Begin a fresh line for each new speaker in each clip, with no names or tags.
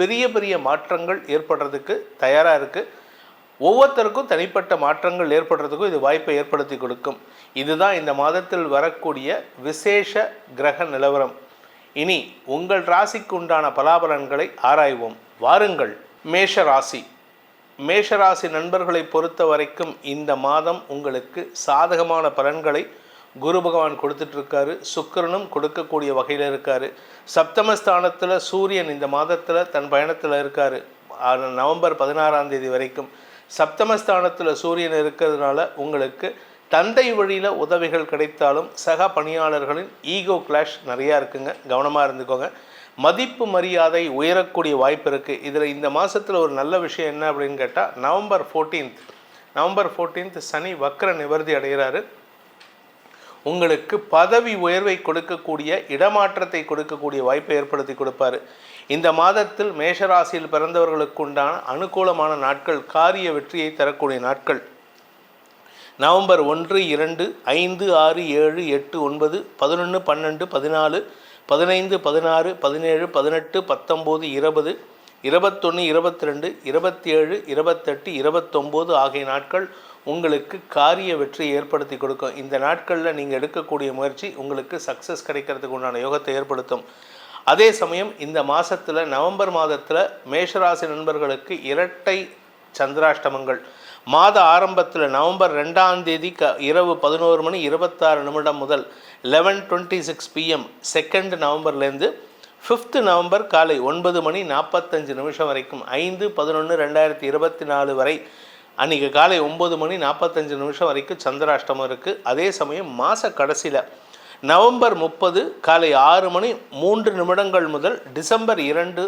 பெரிய பெரிய மாற்றங்கள் ஏற்படுறதுக்கு தயாராக இருக்குது ஒவ்வொருத்தருக்கும் தனிப்பட்ட மாற்றங்கள் ஏற்படுறதுக்கும் இது வாய்ப்பை ஏற்படுத்தி கொடுக்கும். இதுதான் இந்த மாதத்தில் வரக்கூடிய விசேஷ கிரக நிலவரம். இனி உங்கள் ராசிக்கு உண்டான பலாபலன்களை ஆராய்வோம். வாருங்கள் மேஷ ராசி. மேஷராசி நண்பர்களை பொறுத்த வரைக்கும் இந்த மாதம் உங்களுக்கு சாதகமான பலன்களை குரு பகவான் கொடுத்துட்ருக்காரு சுக்கிரனும் கொடுக்கக்கூடிய வகையில் இருக்கார். சப்தமஸ்தானத்தில் சூரியன் இந்த மாதத்தில் தன் பயணத்தில் இருக்கார். நவம்பர் பதினாறாம் தேதி வரைக்கும் சப்தமஸ்தானத்தில் சூரியன் இருக்கிறதுனால உங்களுக்கு தந்தை வழியில் உதவிகள் கிடைத்தாலும் சக பணியாளர்களின் ஈகோ கிளாஷ் நிறையா இருக்குங்க. கவனமாக இருந்துக்கோங்க. மதிப்பு மரியாதை உயரக்கூடிய வாய்ப்பு இருக்குது இதில் இந்த மாதத்தில் ஒரு நல்ல விஷயம் என்ன அப்படின்னு கேட்டால் நவம்பர் ஃபோர்டீன்த் நவம்பர் ஃபோர்டீன்த் சனி வக்கர நிவர்த்தி அடைகிறாரு. உங்களுக்கு பதவி உயர்வை கொடுக்கக்கூடிய இடமாற்றத்தை கொடுக்கக்கூடிய வாய்ப்பை ஏற்படுத்தி கொடுப்பாரு. இந்த மாதத்தில் மேஷராசியில் பிறந்தவர்களுக்கு உண்டான அனுகூலமான நாட்கள் காரிய வெற்றியை தரக்கூடிய நாட்கள். நவம்பர் ஒன்று இரண்டு ஐந்து ஆறு ஏழு எட்டு ஒன்பது பதினொன்று பன்னெண்டு பதினாலு பதினைந்து பதினாறு பதினேழு பதினெட்டு பத்தொம்போது இருபது இருபத்தொன்று இருபத்தி ரெண்டு இருபத்தி ஏழு இருபத்தெட்டு இருபத்தொம்போது ஆகிய நாட்கள் உங்களுக்கு காரிய வெற்றியை ஏற்படுத்தி கொடுக்கும். இந்த நாட்களில் நீங்கள் எடுக்கக்கூடிய முயற்சி உங்களுக்கு சக்ஸஸ் கிடைக்கிறதுக்கு உண்டான யோகத்தை ஏற்படுத்தும். அதே சமயம் இந்த மாதத்தில் நவம்பர் மாதத்தில் மேஷராசி நண்பர்களுக்கு இரட்டை சந்திராஷ்டமங்கள். மாத ஆரம்பத்தில் நவம்பர் ரெண்டாம் தேதி க இரவு பதினோரு மணி இருபத்தாறு நிமிடம் முதல் eleven twenty six PM second நவம்பர்லேருந்து fifth November காலை ஒன்பது மணி நாற்பத்தஞ்சு நிமிஷம் வரைக்கும் ஐந்து பதினொன்று ரெண்டாயிரத்தி இருபத்தி நாலு வரை அன்றைக்கி காலை ஒம்பது மணி நாற்பத்தஞ்சு நிமிஷம் வரைக்கும் சந்திராஷ்டமம் இருக்குது அதே சமயம் மாத கடைசியில் நவம்பர் முப்பது காலை ஆறு மணி மூன்று நிமிடங்கள் முதல் டிசம்பர் இரண்டு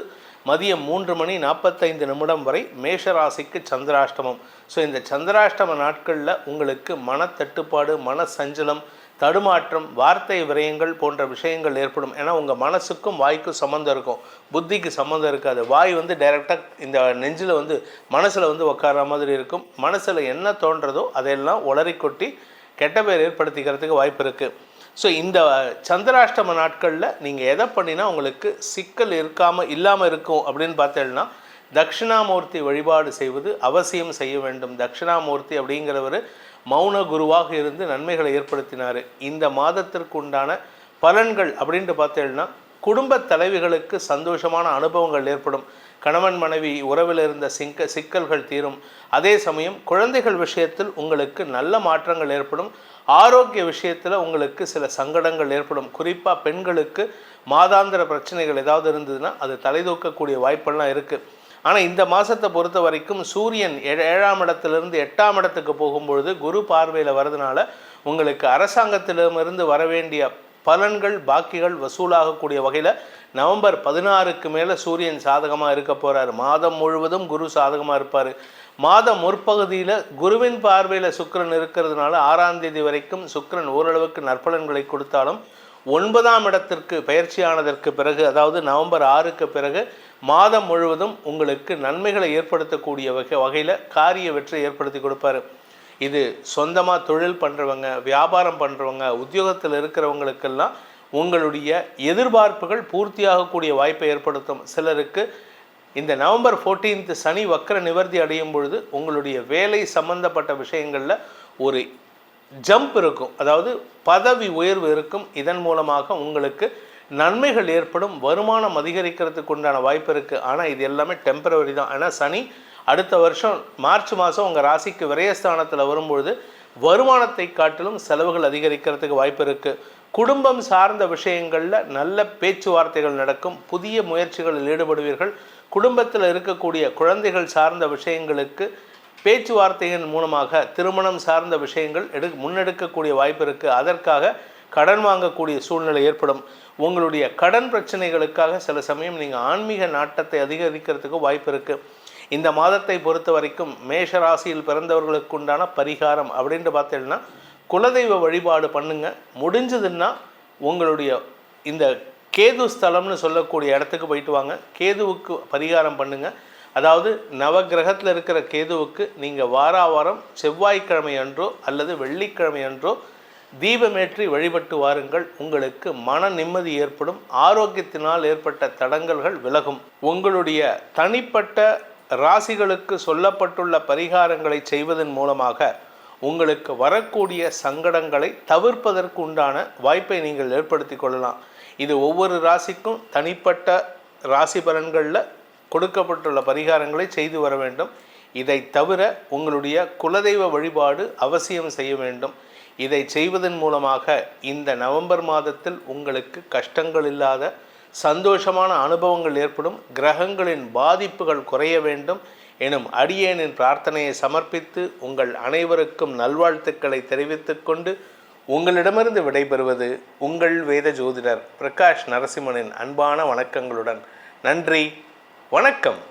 மதியம் மூன்று மணி நாற்பத்தைந்து நிமிடம் வரை மேஷராசிக்கு சந்திராஷ்டமம். ஸோ இந்த சந்திராஷ்டம நாட்களில் உங்களுக்கு மனத்தட்டுப்பாடு மன சஞ்சலம் தடுமாற்றம் வார்த்தை விரயங்கள் போன்ற விஷயங்கள் ஏற்படும். ஏன்னா உங்கள் மனசுக்கும் வாய்க்கும் சம்மந்தம் இருக்கும். புத்திக்கு சம்மந்தம் இருக்காது. வாய் வந்து டைரெக்டாக இந்த நெஞ்சில் வந்து மனசில் வந்து உட்கார மாதிரி இருக்கும். மனசில் என்ன தோன்றதோ அதையெல்லாம் உளறி கொட்டி கெட்ட பேர் ஏற்படுத்திக்கிறதுக்கு வாய்ப்பு இருக்குது ஸோ இந்த சந்திராஷ்டம நாட்களில் நீங்கள் எதை பண்ணினா உங்களுக்கு சிக்கல் இருக்காமல் இல்லாமல் இருக்கும் அப்படின்னு பார்த்தேன்னா தட்சிணாமூர்த்தி வழிபாடு செய்வது அவசியம் செய்ய வேண்டும். தட்சிணாமூர்த்தி அப்படிங்கிறவர் மௌன குருவாக இருந்து நன்மைகளை ஏற்படுத்தினார். இந்த மாதத்திற்கு உண்டான பலன்கள் அப்படின்ட்டு பார்த்தேன்னா குடும்ப தலைவிகளுக்கு சந்தோஷமான அனுபவங்கள் ஏற்படும். கணவன் மனைவி உறவில் இருந்த சிங்க சிக்கல்கள் தீரும். அதே சமயம் குழந்தைகள் விஷயத்தில் உங்களுக்கு நல்ல மாற்றங்கள் ஏற்படும். ஆரோக்கிய விஷயத்தில் உங்களுக்கு சில சங்கடங்கள் ஏற்படும். குறிப்பாக பெண்களுக்கு மாதாந்திர பிரச்சனைகள் ஏதாவது இருந்ததுன்னா அது தலைதூக்கக்கூடிய வாய்ப்பெல்லாம் இருக்குது ஆனால் இந்த மாதத்தை பொறுத்த வரைக்கும் சூரியன் ஏ- ஏழாம் இடத்துலேருந்து எட்டாம் இடத்துக்கு போகும்பொழுது குரு பார்வையில் வரதுனால உங்களுக்கு அரசாங்கத்திடமிருந்து வர வேண்டிய பலன்கள் பாக்கிகள் வசூலாகக்கூடிய வகையில் நவம்பர் பதினாறுக்கு மேலே சூரியன் சாதகமாக இருக்க போகிறார் மாதம் முழுவதும் குரு சாதகமாக இருப்பார். மாதம் முற்பகுதியில் குருவின் பார்வையில் சுக்கிரன் இருக்கிறதுனால ஆறாம் தேதி வரைக்கும் சுக்கிரன் ஓரளவுக்கு நற்பலன்களை கொடுத்தாலும் ஒன்பதாம் இடத்திற்கு பயிற்சியானதற்கு பிறகு அதாவது நவம்பர் ஆறுக்கு பிறகு மாதம் முழுவதும் உங்களுக்கு நன்மைகளை ஏற்படுத்தக்கூடிய வகை வகையில் காரிய வெற்றி ஏற்படுத்தி கொடுப்பாரு. இது சொந்தமாக தொழில் பண்ணுறவங்க வியாபாரம் பண்ணுறவங்க உத்தியோகத்தில் இருக்கிறவங்களுக்கெல்லாம் உங்களுடைய எதிர்பார்ப்புகள் பூர்த்தியாகக்கூடிய வாய்ப்பை ஏற்படுத்தும். சிலருக்கு இந்த நவம்பர் 14th சனி வக்கர நிவர்த்தி அடையும் பொழுது உங்களுடைய வேலை சம்பந்தப்பட்ட விஷயங்களில் ஒரு ஜம்ப் இருக்கும். அதாவது பதவி உயர்வு இருக்கும். இதன் மூலமாக உங்களுக்கு நன்மைகள் ஏற்படும் வருமானம் அதிகரிக்கிறதுக்கு உண்டான வாய்ப்பு இருக்குது ஆனால் இது எல்லாமே டெம்பரவரி தான். ஆனால் சனி அடுத்த வருஷம் மார்ச் மாதம் உங்கள் ராசிக்கு விரயஸ்தானத்தில் வரும்பொழுது வருமானத்தை காட்டிலும் செலவுகள் அதிகரிக்கிறதுக்கு வாய்ப்பு இருக்குது குடும்பம் சார்ந்த விஷயங்களில் நல்ல பேச்சுவார்த்தைகள் நடக்கும். புதிய முயற்சிகளில் ஈடுபடுவீர்கள். குடும்பத்தில் இருக்கக்கூடிய குழந்தைகள் சார்ந்த விஷயங்களுக்கு பேச்சுவார்த்தையின் மூலமாக திருமணம் சார்ந்த விஷயங்கள் எடு முன்னெடுக்கக்கூடிய வாய்ப்பு இருக்குது அதற்காக கடன் வாங்கக்கூடிய சூழ்நிலை ஏற்படும். உங்களுடைய கடன் பிரச்சனைகளுக்காக சில சமயம் நீங்கள் ஆன்மீக நாட்டத்தை அதிகரிக்கிறதுக்கு வாய்ப்பு இருக்குது இந்த மாதத்தை பொறுத்த வரைக்கும் மேஷ ராசியில் பிறந்தவர்களுக்கு உண்டான பரிகாரம் அப்படின்ட்டு பார்த்தீங்கன்னா குலதெய்வ வழிபாடு பண்ணுங்க. முடிஞ்சதுன்னா உங்களுடைய இந்த கேது ஸ்தலம்னு சொல்லக்கூடிய இடத்துக்கு போயிட்டு வாங்க. கேதுவுக்கு பரிகாரம் பண்ணுங்க. அதாவது நவக்கிரகத்தில் இருக்கிற கேதுவுக்கு நீங்கள் வாரா வாரம் செவ்வாய்க்கிழமை அன்றோ அல்லது வெள்ளிக்கிழமை அன்றோ தீபமேற்றி வழிபட்டு வாருங்கள். உங்களுக்கு மன நிம்மதி ஏற்படும். ஆரோக்கியத்தினால் ஏற்பட்ட தடங்கல்கள் விலகும். உங்களுடைய தனிப்பட்ட ராசிகளுக்கு சொல்லப்பட்டுள்ள பரிகாரங்களை செய்வதன் மூலமாக உங்களுக்கு வரக்கூடிய சங்கடங்களை தவிர்ப்பதற்கு உண்டான வாய்ப்பை நீங்கள் ஏற்படுத்தி கொள்ளலாம். இது ஒவ்வொரு ராசிக்கும் தனிப்பட்ட ராசி பலன்களில் கொடுக்கப்பட்டுள்ள பரிகாரங்களை செய்து வர வேண்டும். இதை தவிர உங்களுடைய குலதெய்வ வழிபாடு அவசியம் செய்ய வேண்டும். இதை செய்வதன் மூலமாக இந்த நவம்பர் மாதத்தில் உங்களுக்கு கஷ்டங்கள் இல்லாத சந்தோஷமான அனுபவங்கள் ஏற்படும் கிரகங்களின் பாதிப்புகள் குறைய வேண்டும் எனும் அடியேனின் பிரார்த்தனையை சமர்ப்பித்து உங்கள் அனைவருக்கும் நல்வாழ்த்துக்களை தெரிவித்துக்கொண்டு உங்களிடமிருந்து விடைபெறுவது உங்கள் வேத ஜோதிடர் பிரகாஷ் நரசிம்மனின் அன்பான வணக்கங்களுடன். நன்றி. வணக்கம்.